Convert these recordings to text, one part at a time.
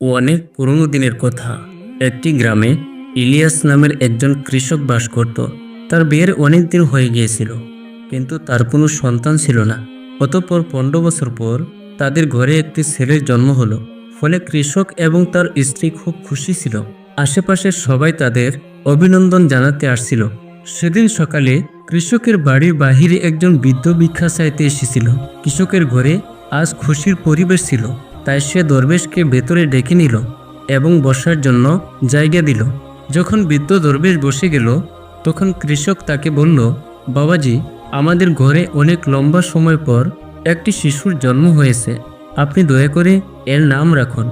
ও অনেক পুরনো দিনের কথা। একটি গ্রামে ইলিয়াস নামের একজন কৃষক বাস করত। তার বিয়ের অনেক দিন হয়ে গিয়েছিল, কিন্তু তার কোনো সন্তান ছিল না। অতঃপর পনেরো বছর পর তাদের ঘরে একটি ছেলের জন্ম হলো, ফলে কৃষক এবং তার স্ত্রী খুব খুশি ছিল। আশেপাশের সবাই তাদের অভিনন্দন জানাতে আসছিল। সেদিন সকালে কৃষকের বাড়ির বাহিরে একজন বৃদ্ধ ভিক্ষা চাইতে এসেছিল। কৃষকের ঘরে আজ খুশির পরিবেশ ছিল। তাই সে দরবেশকে ভেতরে ডেকে নিল এবং বসার জন্য জায়গা দিল। যখন বৃদ্ধ দরবেশ বসে গেল, তখন কৃষক তাকে বলল, বাবাজি, আমাদের ঘরে অনেক লম্বা সময় পর একটি শিশুর জন্ম হয়েছে। আপনি দয়া করে এর নাম রাখুন।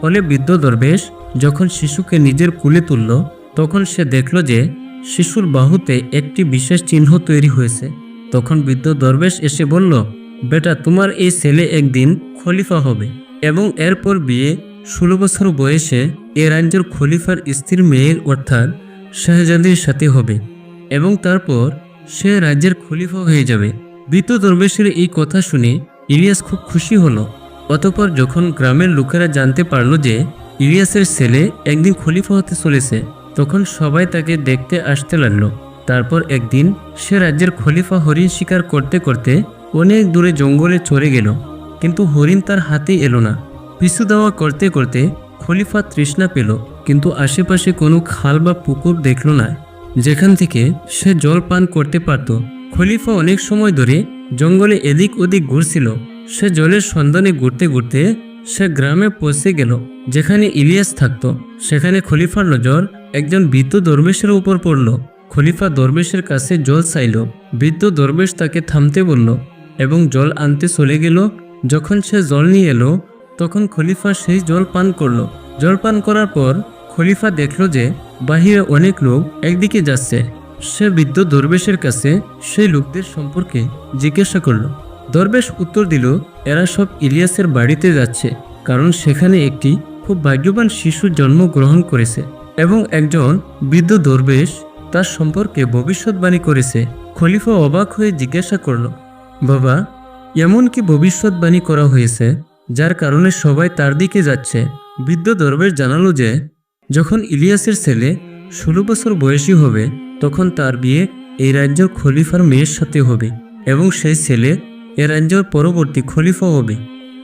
ফলে বৃদ্ধ দরবেশ যখন শিশুকে নিজের কুলে তুলল, তখন সে দেখল যে শিশুর বাহুতে একটি বিশেষ চিহ্ন তৈরি হয়েছে। তখন বৃদ্ধ দরবেশ এসে বলল, বেটা, তোমার এই ছেলে একদিন খলিফা হবে। এবং এরপর বিয়ে ষোলো বছর বয়সে এ রাজ্যের খলিফার স্ত্রীর মেয়ের অর্থাৎ শাহজাদির সাথে হবে এবং তারপর সে রাজ্যের খলিফা হয়ে যাবে। বৃদ্ধ দরবেশের এই কথা শুনে ইলিয়াস খুব খুশি হলো। অতপর যখন গ্রামের লোকেরা জানতে পারল যে ইলিয়াসের ছেলে একদিন খলিফা হতে চলেছে, তখন সবাই তাকে দেখতে আসতে লাগল। তারপর একদিন সে রাজ্যের খলিফা হরিণ শিকার করতে করতে অনেক দূরে জঙ্গলে চলে গেল। কিন্তু হরিণ তার হাতে এলো না। পিছু দেওয়া করতে করতে খলিফা তৃষ্ণা পেল, কিন্তু আশেপাশে কোনো খাল বা পুকুর দেখল না। যেখান থেকে সে জল পান করতে পারত। খলিফা অনেক সময় ধরে জঙ্গলে এদিক ওদিক ঘুরছিল। সে জলের সন্ধানে ঘুরতে ঘুরতে সে গ্রামে পৌঁছে গেল, যেখানে ইলিয়াস থাকত। সেখানে খলিফার নজর একজন বৃদ্ধ দরবেশের উপর পড়ল। খলিফা দরবেশের কাছে জল চাইল। বৃদ্ধ দরবেশ তাকে থামতে বলল এবং জল আনতে চলে গেল যখন সে জল নিয়ে এলো, তখন খলিফা সেই জল পান করল। জল পান করার পর খলিফা দেখল যে বাহিরে অনেক লোক একদিকে যাচ্ছে। সে বৃদ্ধ দরবেশের কাছে সেই লোকদের সম্পর্কে জিজ্ঞাসা করল। দরবেশ উত্তর দিল, এরা সব ইলিয়াসের বাড়িতে যাচ্ছে, কারণ সেখানে একটি খুব ভাগ্যবান শিশু জন্মগ্রহণ করেছে এবং একজন বৃদ্ধ দরবেশ তার সম্পর্কে ভবিষ্যৎবাণী করেছে। খলিফা অবাক হয়ে জিজ্ঞাসা করল, বাবা এমন কি ভবিষ্যৎবাণী করা হয়েছে, যার কারণে সবাই তার দিকে যাচ্ছে। বৃদ্ধ দরবেশ জানালো যে, যখন ইলিয়াসের ছেলে ষোলো বছর বয়সী হবে, তখন তার বিয়ে এই রাজ্যের খলিফার মেয়ের সাথে হবে এবং সেই ছেলে এ রাজ্যের পরবর্তী খলিফা হবে।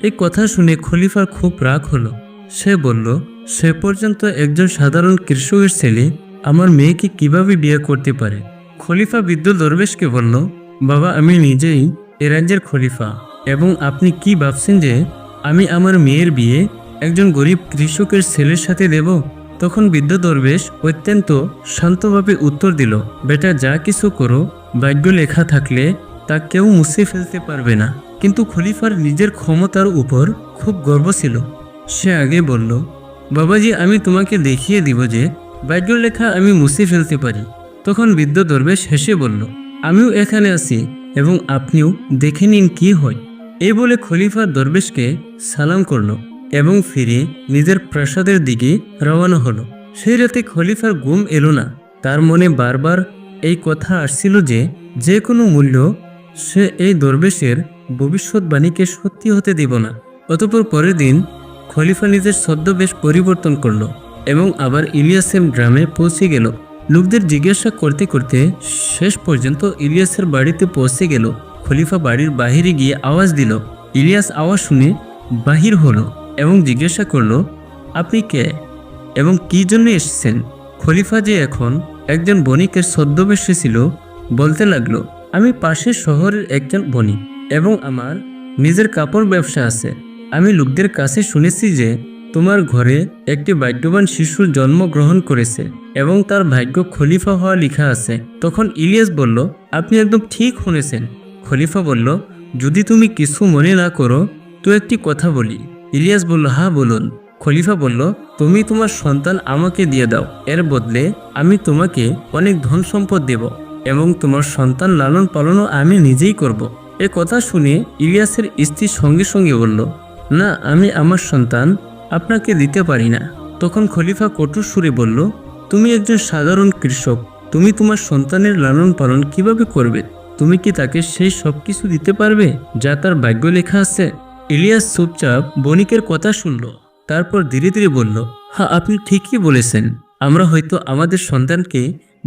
এই কথা শুনে খলিফার খুব রাগ হলো। সে বলল, সে পর্যন্ত একজন সাধারণ কৃষকের ছেলে আমার মেয়েকে কীভাবে বিয়ে করতে পারে? খলিফা বৃদ্ধ দরবেশকে বলল, বাবা, আমি নিজেই এ রাজ্যের খলিফা। এবং আপনি কি ভাবছেন যে আমি আমার মেয়ের বিয়ে একজন গরিব কৃষকের ছেলের সাথে দেব? তখন বৃদ্ধ দরবেশ অত্যন্ত শান্তভাবে উত্তর দিল, বেটা, যা কিছু করো ভাগ্য লেখা থাকলে তা কেউ মুছে ফেলতে পারবে না। কিন্তু খলিফার নিজের ক্ষমতার উপর খুব গর্ব ছিল। সে আগে বলল, বাবাজি, আমি তোমাকে দেখিয়ে দিব যে ভাগ্য লেখা আমি মুছে ফেলতে পারি। তখন বৃদ্ধ দরবেশ হেসে বলল, আমিও এখানে আছি এবং আপনিও দেখে নিন কি হয়। এই বলে খলিফা দরবেশকে সালাম করল এবং ফিরে নিজের প্রাসাদের দিকে রওনা হলো। সেই রাতে খলিফার ঘুম এলো না। তার মনে বারবার এই কথা আসছিল যে যে কোনো মূল্য সে এই দরবেশের ভবিষ্যৎবাণীকে সত্যি হতে দিব না। অতপর পরের দিন খলিফা নিজের ছদ্মবেশ পরিবর্তন করল এবং আবার ইলিয়াসেম গ্রামে পৌঁছে গেল। লোকদের জিজ্ঞাসা করতে করতে শেষ পর্যন্ত ইলিয়াসের বাড়িতে পৌঁছে গেল। খলিফা বাড়ির বাহিরে গিয়ে আওয়াজ দিল। ইলিয়াস আওয়াজ শুনে বাহির হলো এবং জিজ্ঞাসা করল, আপনি কে এবং কি জন্য এসেছেন? খলিফা যে এখন একজন বণিকের ছদ্মবেশে ছিল, বলতে লাগল, আমি পাশের শহরের একজন বণিক এবং আমার নিজের কাপড় ব্যবসা আছে। আমি লোকদের কাছে শুনেছি যে তোমার ঘরে একটি ভাগ্যবান শিশু জন্মগ্রহণ করেছে এবং তার ভাগ্য খলিফা হওয়া লেখা আছে। তখন ইলিয়াস বলল, আপনি একদম ঠিক শুনেছেন। খলিফা বলল, যদি তুমি কিছু মনে না করো, তো একটি কথা বলি। ইলিয়াস বলল হ্যাঁ বলুন। খলিফা বলল, তুমি তোমার সন্তান আমাকে দিয়ে দাও। এর বদলে আমি তোমাকে অনেক ধন সম্পদ দেব এবং তোমার সন্তান লালন পালনও আমি নিজেই করব। এ কথা শুনে ইলিয়াসের স্ত্রী সঙ্গে সঙ্গে বলল, না, আমি আমার সন্তান আপনাকে দিতে পারি না। তখন খলিফা কঠোর সুরে বলল, তুমি একজন সাধারণ কৃষক। তুমি তোমার সন্তানের লালন পালন কীভাবে করবে? তুমি কি তাকে সেই সব কিছু দিতে পারবে যা তার ভাগ্য লেখা আছে? ইলিয়াস চুপচাপ বণিকের কথা শুনল, তারপর ধীরে ধীরে বলল হ্যাঁ আপনি ঠিকই বলেছেন। আমরা হয়তো আমাদের সন্তানকে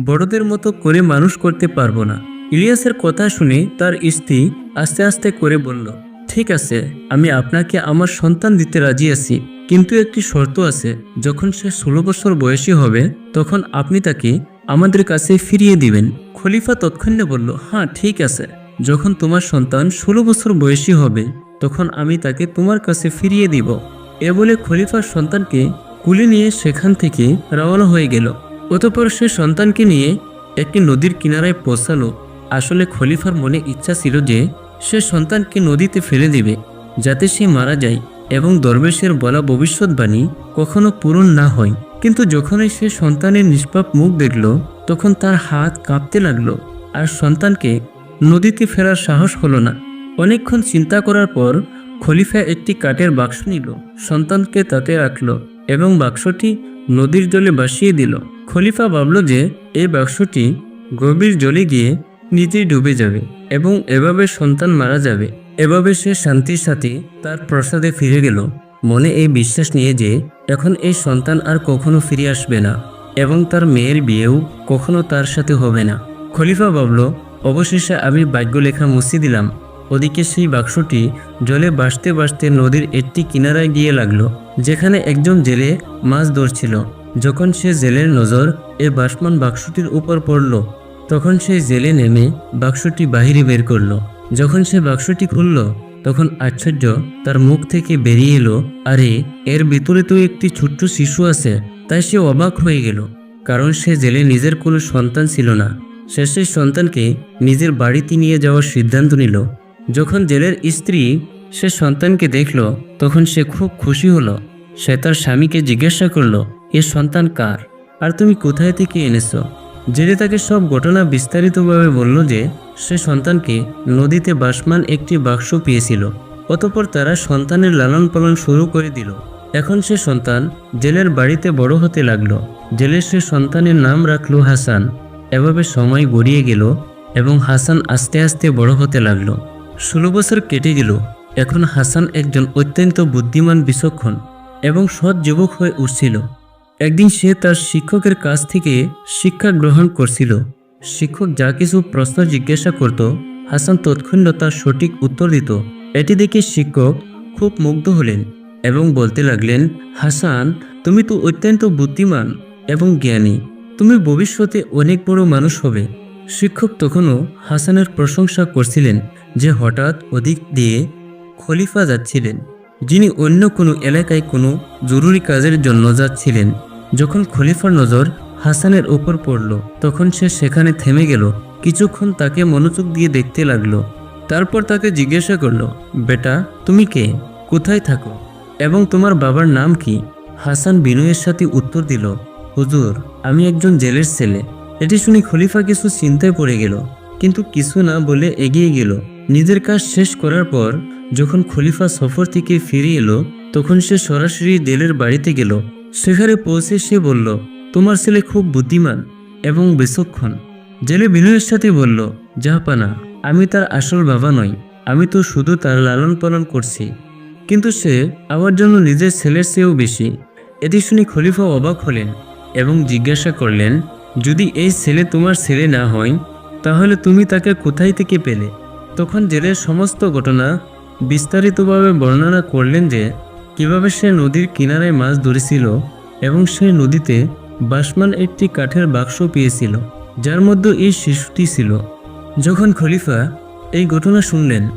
বড়দের মতো করে মানুষ করতে পারব না। ইলিয়াসের কথা শুনে তার স্ত্রী আস্তে আস্তে করে বলল, ঠিক আছে, আমি আপনাকে আমার সন্তান দিতে রাজি আছি। কিন্তু একটি শর্ত আছে, যখন সে ষোলো বছর বয়সী হবে, তখন আপনি তাকে আমাদের কাছে ফিরিয়ে দিবেন। খলিফা তৎক্ষণে বলল হ্যাঁ ঠিক আছে। যখন তোমার সন্তান ষোলো বছর বয়সী হবে, তখন আমি তাকে তোমার কাছে ফিরিয়ে দিব। এ বলে খলিফার সন্তানকে কুলে নিয়ে সেখান থেকে রওনা হয়ে গেল। অতপর সে সন্তানকে নিয়ে একটি নদীর কিনারায় পৌঁছালো। আসলে খলিফার মনে ইচ্ছা ছিল যে, সে সন্তানকে নদীতে ফেলে দিবে, যাতে সে মারা যায়। এবং দরবেশের বলা ভবিষ্যৎবাণী কখনো পূরণ না হয়। কিন্তু যখনই সে সন্তানের নিষ্পাপ মুখ দেখল, তখন তার হাত কাঁপতে লাগল আর সন্তানকে নদীতে ফেরার সাহস হলো না। অনেকক্ষণ চিন্তা করার পর খলিফা একটি কাঠের বাক্স নিল, সন্তানকে তাতে রাখল এবং বাক্সটি নদীর জলে ভাসিয়ে দিল। খলিফা ভাবল যে এই বাক্সটি গভীর জলে গিয়ে নিজেই ডুবে যাবে এবং এভাবে সন্তান মারা যাবে। এভাবে সে শান্তির সাথে তার প্রসাদে ফিরে গেল। মনে এই বিশ্বাস নিয়ে যে এখন এই সন্তান আর কখনো ফিরে আসবে না এবং তার মেয়ের বিয়েও কখনো তার সাথে হবে না। খলিফা ভাবল, অবশেষে আমি ভাগ্য লেখা মুছে দিলাম। ওদিকে সেই বাক্সটি জলে বাসতে বাসতে নদীর একটি কিনারায় গিয়ে লাগল, যেখানে একজন জেলে মাছ ধরছিল। যখন সে জেলের নজর এ বাসমান বাক্সটির উপর পড়ল, তখন সে জেলে নেমে বাক্সটি বাহিরে বের করল। যখন সে বাক্সটি খুলল, তখন আশ্চর্য তার মুখ থেকে বেরিয়ে এলো, আরে, এর ভিতরে তো একটি ছোট্ট শিশু আছে। তাই সে অবাক হয়ে গেল, কারণ সে জেলে নিজের কোনো সন্তান ছিল না। সে সেই সন্তানকে নিজের বাড়িতে নিয়ে যাওয়ার সিদ্ধান্ত নিল। যখন জেলের স্ত্রী সে সন্তানকে দেখল, তখন সে খুব খুশি হলো। সে তার স্বামীকে জিজ্ঞাসা করল, এ সন্তান কার? আর তুমি কোথায় থেকে এনেছো? জেলে তাকে সব ঘটনা বিস্তারিতভাবে বলল যে সে সন্তানকে নদীতে বাসমান একটি বাক্স পেয়েছিল। অতপর তারা সন্তানের লালন পালন শুরু করে দিল। এখন সে সন্তান জেলের বাড়িতে বড় হতে লাগল। জেলের সে সন্তানের নাম রাখল হাসান। এভাবে সময় গড়িয়ে গেল এবং হাসান আস্তে আস্তে বড় হতে লাগল। ষোলো বছর কেটে গেল। এখন হাসান একজন অত্যন্ত বুদ্ধিমান বিচক্ষণ এবং সৎ যুবক হয়ে উঠছিল। একদিন সে তার শিক্ষকের কাছ থেকে শিক্ষা গ্রহণ করছিল। শিক্ষক যা কিছু প্রশ্ন জিজ্ঞাসা করত, হাসান তৎক্ষণাৎ তার সঠিক উত্তর দিত। এটি দেখে শিক্ষক খুব মুগ্ধ হলেন এবং বলতে লাগলেন, হাসান, তুমি তো অত্যন্ত বুদ্ধিমান এবং জ্ঞানী। তুমি ভবিষ্যতে অনেক বড় মানুষ হবে। শিক্ষক তখনও হাসানের প্রশংসা করছিলেন যে হঠাৎ ওদিক দিয়ে খলিফা যাচ্ছিলেন, যিনি অন্য কোনো এলাকায় কোনো জরুরি কাজের জন্য যাচ্ছিলেন। যখন খলিফার নজর হাসানের ওপর পড়ল। তখন সে সেখানে থেমে গেল। কিছুক্ষণ তাকে মনোযোগ দিয়ে দেখতে লাগল। তারপর তাকে জিজ্ঞাসা করল, বেটা, তুমি কে? কোথায় থাকো? এবং তোমার বাবার নাম কি? হাসান বিনয়ের সাথে উত্তর দিল, হুজুর, আমি একজন জেলের ছেলে। এটি শুনে খলিফা কিছু চিন্তায় পড়ে গেল, কিন্তু কিছু না বলে এগিয়ে গেল। নিজের কাজ শেষ করার পর যখন খলিফা সফর থেকে ফিরে এলো, তখন সে সরাসরি জেলের বাড়িতে গেল। সেখানে পৌঁছে সে বলল তোমার ছেলে খুব বুদ্ধিমান এবং বিচক্ষণ জেলে বিনয়ের সাথে বলল জাহাপানা আমি তার আসল বাবা নই, আমি তো শুধু তার লালন পালন করছি। কিন্তু সে আমার জন্য নিজের ছেলের চেয়েও বেশি। এটি শুনে খলিফা অবাক হলেন এবং জিজ্ঞাসা করলেন, যদি এই ছেলে তোমার ছেলে না হয়, তাহলে তুমি তাকে কোথায় থেকে পেলে? তখন জেলের সমস্ত ঘটনা বিস্তারিতভাবে বর্ণনা করলেন যে, কীভাবে সে নদীর কিনারায় মাছ ধরেছিল এবং সে নদীতে বাসমান একটি কাঠের বাক্স পেয়েছিল, যার মধ্যে এই শিশুটি ছিল। যখন খলিফা এই ঘটনা শুনলেন,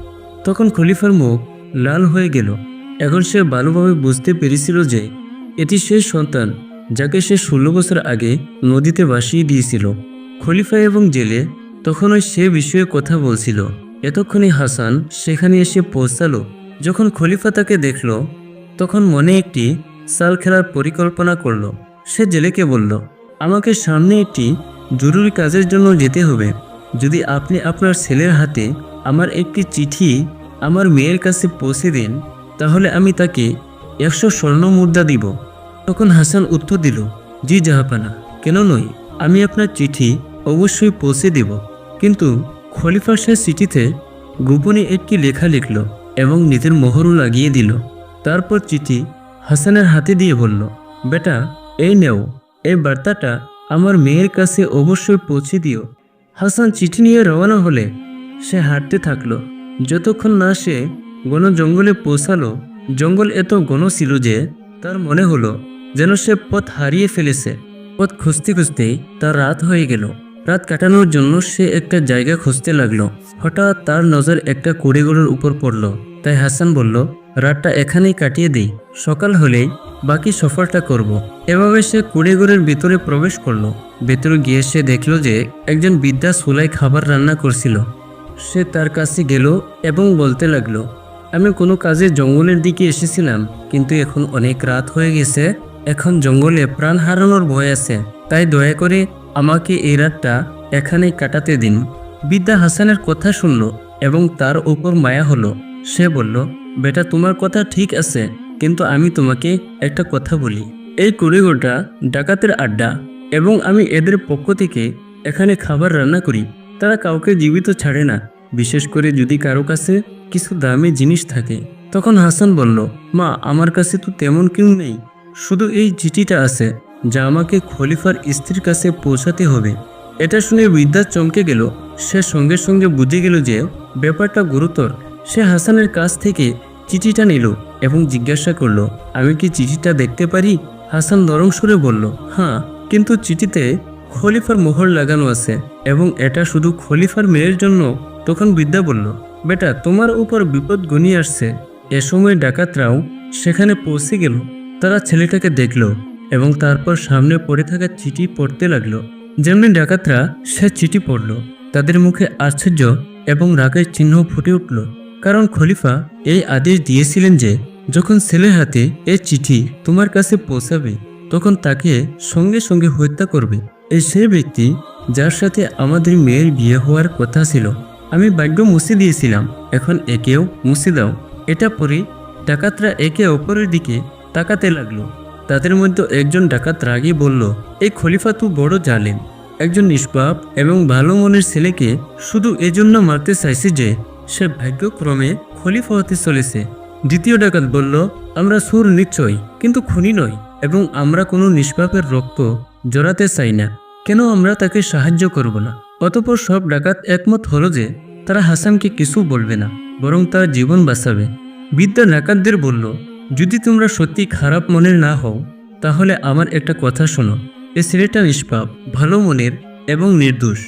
তখন খলিফার মুখ লাল হয়ে গেল। এখন সে ভালোভাবে বুঝতে পেরেছিল যে এটি সেই সন্তান যাকে সে ষোলো বছর আগে নদীতে ভাসিয়ে দিয়েছিল। খলিফা এবং জেলে তখনই সে বিষয়ে কথা বলছিল। এতক্ষণে হাসান সেখানে এসে পৌঁছালো। যখন খলিফা তাকে দেখল, তখন মনে একটি সাল খেলার পরিকল্পনা করল। সে জেলেকে বলল, আমাকে সামনে একটি জরুরি কাজের জন্য যেতে হবে। যদি আপনি আপনার ছেলের হাতে আমার একটি চিঠি আমার মেয়ের কাছে পৌঁছে দেন, তাহলে আমি তাকে একশো স্বর্ণ মুদ্রা দিব। তখন হাসান উত্তর দিল, জি জাহাপানা, কেন নয়? আমি আপনার চিঠি অবশ্যই পৌঁছে দেব। কিন্তু খলিফা সে চিঠিতে গোপনে একটি লেখা লিখল এবং নিজের মোহরও লাগিয়ে দিল। তারপর চিঠি হাসানের হাতে দিয়ে বলল, বেটা এই নেও, এই বার্তাটা আমার মেয়ের কাছে অবশ্যই পৌঁছে দিও। হাসান চিঠি নিয়ে রওনা হলে সে হাঁটতে থাকল। যতক্ষণ না সে ঘন জঙ্গলে পৌঁছালো, জঙ্গল এত ঘন ছিল যে তার মনে হলো যেন সে পথ হারিয়ে ফেলেছে। পথ খুঁজতে খুঁজতে তার রাত হয়ে গেল। রাত কাটানোর জন্য সে একটা জায়গা খুঁজতে লাগল। হঠাৎ তার নজর একটা কুড়িগুলোর উপর পড়ল। তাই হাসান বলল, রাতটা এখানেই কাটিয়ে দিই। সকাল হলেই বাকি সফরটা করব। এভাবে সে কুড়িগুড়ের ভিতরে প্রবেশ করল। ভেতরে গিয়ে সে দেখল যে একজন বিদ্যা চুলায় খাবার রান্না করছিল। সে তার কাছে গেল এবং বলতে লাগল, আমি কোনো কাজে জঙ্গলের দিকে এসেছিলাম, কিন্তু এখন অনেক রাত হয়ে গেছে। এখন জঙ্গলে প্রাণ হারানোর ভয় আছে। তাই দয়া করে আমাকে এই রাতটা এখানেই কাটাতে দিন। বিদ্যা হাসানের কথা শুনল এবং তার উপর মায়া হলো। সে বলল, বেটা, তোমার কথা ঠিক আছে। কিন্তু আমি তোমাকে একটা কথা বলি। এই কুড়িগোটা ডাকাতের আড্ডা এবং আমি এদের পক্ষ থেকে এখানে খাবার রান্না করি। তারা কাউকে জীবিত ছাড়ে না। বিশেষ করে যদি কারও কাছে কিছু দামি জিনিস থাকে, তখন হাসান বলল, মা, আমার কাছে তো তেমন কেউ নেই। শুধু এই চিঠিটা আছে, যা আমাকে খলিফার স্ত্রীর কাছে পৌঁছাতে হবে। এটা শুনে বিদ্যা চমকে গেল। সে সঙ্গে সঙ্গে বুঝে গেল যে ব্যাপারটা গুরুতর। সে হাসানের কাছ থেকে চিঠিটা নিল। এবং জিজ্ঞাসা করল, আমি কি চিঠিটা দেখতে পারি? হাসান নরম সুরে বলল হ্যাঁ কিন্তু চিঠিতে খলিফার মোহর লাগানো আছে এবং এটা শুধু খলিফার মেয়ের জন্য? তখন বিদ্যা বলল, বেটা, তোমার উপর বিপদ ঘনিয়ে আসছে। এ সময় ডাকাতরাও সেখানে পৌঁছে গেল। তারা ছেলেটাকে দেখল এবং তারপর সামনে পড়ে থাকা চিঠি পড়তে লাগল। যেমনি ডাকাতরা সে চিঠি পড়ল, তাদের মুখে আশ্চর্য এবং রাগের চিহ্ন ফুটে উঠল। কারণ খলিফা এই আদেশ দিয়েছিলেন যে যখন ছেলের হাতে এই চিঠি তোমার কাছে পৌঁছাবে, তখন তাকে সঙ্গে সঙ্গে হত্যা করবে। এই সে ব্যক্তি যার সাথে আমাদের মেয়ের বিয়ে হওয়ার কথা ছিল। আমি ভাগ্য মুছে দিয়েছিলাম, এখন একেও মুছে দাও। এটা পরে ডাকাতরা একে অপরের দিকে তাকাতে লাগল। তাদের মধ্যে একজন ডাকাত রাগী বলল, এই খলিফা তু বড় জালেম। একজন নিষ্পাপ এবং ভালো মনের ছেলেকে শুধু এজন্য মারতে চাইছে যে সে ভাগ্যক্রমে খলিফা হতে চলেছে। দ্বিতীয় ডাকাত বলল, আমরা সুর নিশ্চয় কিন্তু খুনি নই এবং আমরা কোনো নিষ্পাপের রক্ত জড়াতে চাই না। কেন আমরা তাকে সাহায্য করব না? অতপর সব ডাকাত একমত হলো যে, তারা হাসানকে কিছু বলবে না, বরং তার জীবন বাঁচাবে। বিদ্যা ডাকাতদের বলল, যদি তোমরা সত্যি খারাপ মনের না হও, তাহলে আমার একটা কথা শোনো। এ ছেলেটা নিষ্পাপ, ভালো মনের এবং নির্দোষ।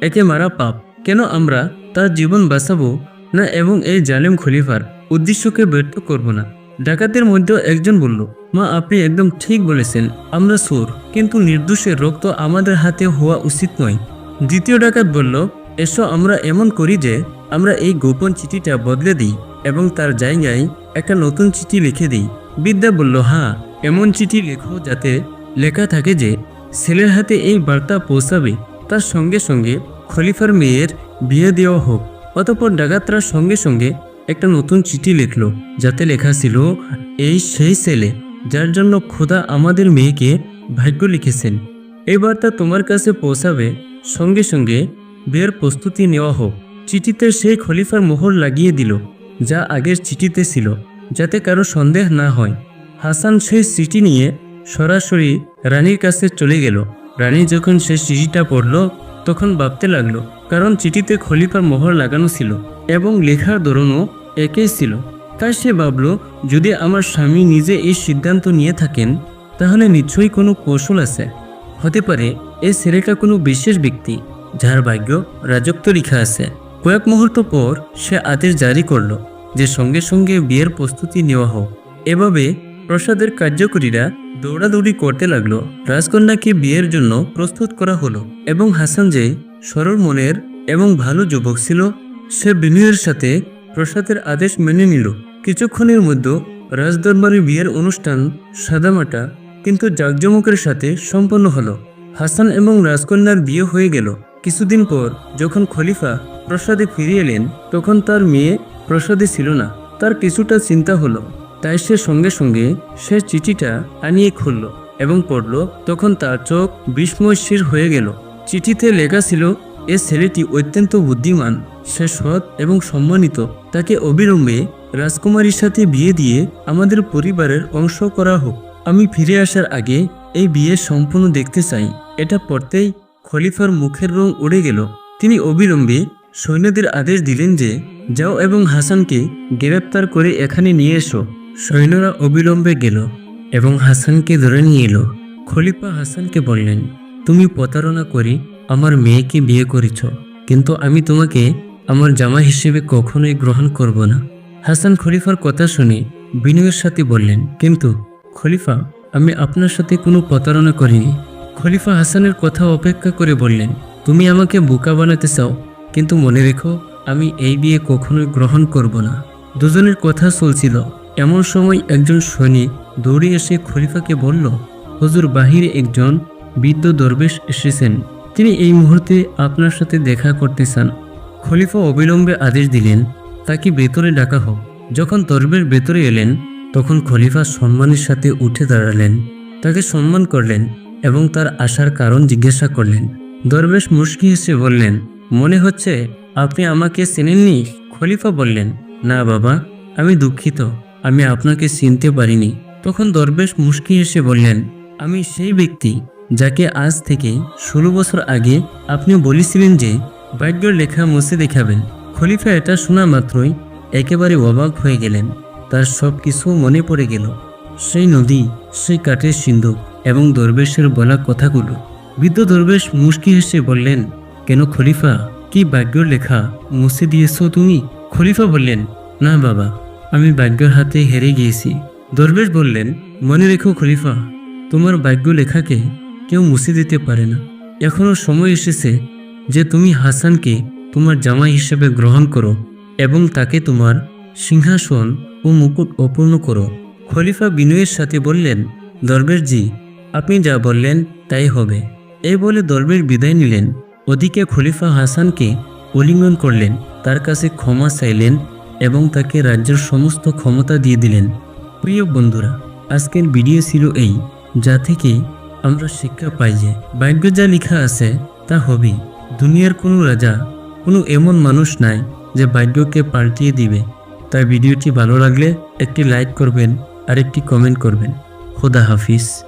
একে মারা পাপ। কেন আমরা তার জীবন বাঁচাবো না এবং এই জালেম খলিফার উদ্দেশ্যকে ব্যর্থ করব না। ডাকাতের মধ্যেও একজন বলল, মা, আপনি একদম ঠিক বলেছেন, আমরা সুর কিন্তু নির্দোষের রক্ত আমাদের হাতে হওয়া উচিত নয়। দ্বিতীয় ডাকাত বলল, এসো আমরা এমন করি যে, আমরা এই গোপন চিঠিটা বদলে দিই এবং তার জায়গায় একটা নতুন চিঠি লিখে দিই। বিদ্যা বলল হ্যাঁ এমন চিঠি লেখো যাতে লেখা থাকে যে, ছেলের হাতে এই বার্তা পৌঁছাবে। তার সঙ্গে সঙ্গে খলিফার মেয়ের বিয়ে দেওয়া হোক। অতপর ডাকাতরা সঙ্গে সঙ্গে একটা নতুন চিঠি লিখলো, যাতে লেখা ছিল, এই সেই ছেলে, যার জন্য খোদা আমাদের মেয়েকে ভাগ্য লিখেছেন। এই বার্তা তোমার কাছে পৌঁছাবে। সঙ্গে সঙ্গে বিয়ের প্রস্তুতি নেওয়া হোক। চিঠিতে সেই খলিফার মোহর লাগিয়ে দিল, যা আগের চিঠিতে ছিল, যাতে কারও সন্দেহ না হয়। হাসান সেই চিঠি নিয়ে সরাসরি রানীর কাছে চলে গেল। রানী যখন সেই চিঠিটা পড়ল, তখন ভাবতে লাগল, কারণ চিঠিতে খলিফার মোহর লাগানো ছিল এবং লেখার ধরনও একই ছিল। তাই সে ভাবল, যদি আমার স্বামী নিজে এই সিদ্ধান্ত নিয়ে থাকেন, তাহলে নিশ্চয়ই কোনো কৌশল আছে। হতে পারে এই ছেলেটা কোনো বিশেষ ব্যক্তি, যার ভাগ্য রাজত্ব লেখা আছে। কয়েক মুহূর্ত পর সে আদেশ জারি করল যে সঙ্গে সঙ্গে বিয়ের প্রস্তুতি নেওয়া হোক। এভাবে প্রসাদের কার্যকরীরা দৌড়াদৌড়ি করতে লাগল। রাজকন্যাকে বিয়ের জন্য প্রস্তুত করা হলো এবং হাসান যে সরল মনের এবং ভালো যুবক ছিল, সে বিনয়ের সাথে প্রসাদের আদেশ মেনে নিল। কিছুক্ষণের মধ্যে রাজদরবারে বিয়ের অনুষ্ঠান সাদামাটা কিন্তু জাঁকজমকের সাথে সম্পন্ন হলো। হাসান এবং রাজকন্যার বিয়ে হয়ে গেল। কিছুদিন পর যখন খলিফা প্রসাদে ফিরে এলেন, তখন তার মেয়ে প্রসাদে ছিল না। তার কিছুটা চিন্তা হলো। তাই সে সঙ্গে সঙ্গে সে চিঠিটা আনিয়ে খুলল এবং পড়ল। তখন তার চোখ বিস্ময়শীর হয়ে গেল। চিঠিতে লেখা ছিল এ ছেলেটি অত্যন্ত বুদ্ধিমান, সে সৎ এবং সম্মানিত। তাকে অবিলম্বে রাজকুমারীর সাথে বিয়ে দিয়ে আমাদের পরিবারের অংশ করা হোক। আমি ফিরে আসার আগে এই বিয়ে সম্পূর্ণ দেখতে চাই। এটা পড়তেই খলিফার মুখের রং উড়ে গেল। তিনি অবিলম্বে সৈন্যদের আদেশ দিলেন যে, যাও এবং হাসানকে গ্রেপ্তার করে এখানে নিয়ে এসো। সৈন্যরা অবিলম্বে গেল এবং হাসানকে ধরে নিয়ে এলো। খলিফা হাসানকে বললেন, তুমি প্রতারণা করে আমার মেয়েকে বিয়ে করেছ, কিন্তু আমি তোমাকে আমার জামা হিসেবে কখনোই গ্রহণ করব না। হাসান খলিফার কথা শুনে বিনয়ের সাথে বললেন, কিন্তু খলিফা, আমি আপনার সাথে কোনো প্রতারণা করিনি। খলিফা হাসানের কথা অপেক্ষা করে বললেন, তুমি আমাকে বোকা বানাতে চাও, কিন্তু মনে রেখো, আমি এই বিয়ে কখনোই গ্রহণ করব না। দুজনের কথা চলছিল। এমন সময় একজন সৈনিক দৌড়ে এসে খলিফাকে বলল, হুজুর, বাহিরে একজন বৃদ্ধ দরবেশ এসেছেন। তিনি এই মুহূর্তে আপনার সাথে দেখা করতে চান। খলিফা অবিলম্বে আদেশ দিলেন, তাকে ভেতরে ডাকা হোক। যখন দরবেশ ভেতরে এলেন, তখন খলিফা সম্মানের সাথে উঠে দাঁড়ালেন। তাকে সম্মান করলেন এবং তার আসার কারণ জিজ্ঞাসা করলেন। দরবেশ মুশকি হেসে বললেন, মনে হচ্ছে আপনি আমাকে চেনেননি? খলিফা বললেন, না বাবা, আমি দুঃখিত, আমি আপনাকে চিনতে পারিনি। তখন দরবেশ মুশকি হেসে বললেন, আমি সেই ব্যক্তি যাকে আজ থেকে ষোলো বছর আগে আপনি বলেছিলেন যে ভাগ্য লেখা মুছে দেখাবেন। খলিফা এটা শোনা মাত্রই একেবারে অবাক হয়ে গেলেন। তার সব কিছু মনে পড়ে গেল। সেই নদী, সেই কাঠের সিন্ধুক এবং দরবেশের বলা কথাগুলো। বৃদ্ধ দরবেশ মুশকি হেসে বললেন, কেন খলিফা, কি ভাগ্যর লেখা মুছে দিয়েছ তুমি? খলিফা বললেন, না বাবা, আমি ভাগ্যের হাতে হেরে গিয়েছি। দরবেশ বললেন, মনে রেখো খলিফা, তোমার ভাগ্য লেখাকে কেউ মুছে দিতে পারে না। এখনও সময় এসেছে যে তুমি হাসানকে তোমার জামাই হিসেবে গ্রহণ করো এবং তাকে তোমার সিংহাসন ও মুকুট অপূর্ণ করো। খলিফা বিনয়ের সাথে বললেন, দরবেশজি, আপনি যা বললেন তাই হবে। এই বলে দরবেশ বিদায় নিলেন। ওদিকে খলিফা হাসানকে অলিঙ্গন করলেন, তার কাছে ক্ষমা চাইলেন এবং তাকে রাজ্যের সমস্ত ক্ষমতা দিয়ে দিলেন। প্রিয় বন্ধুরা, আজকের ভিডিও ছিল এই। যা থেকে আমরা শিক্ষা পাই যে বাক্য যা লেখা আছে, তা হবি দুনিয়ার কোনো রাজা, কোনো এমন মানুষ নাই যে বাক্যকে পাল্টিয়ে দিবে। তাই ভিডিওটি ভালো লাগলে একটি লাইক করবেন আর একটি কমেন্ট করবেন। খোদা হাফিজ।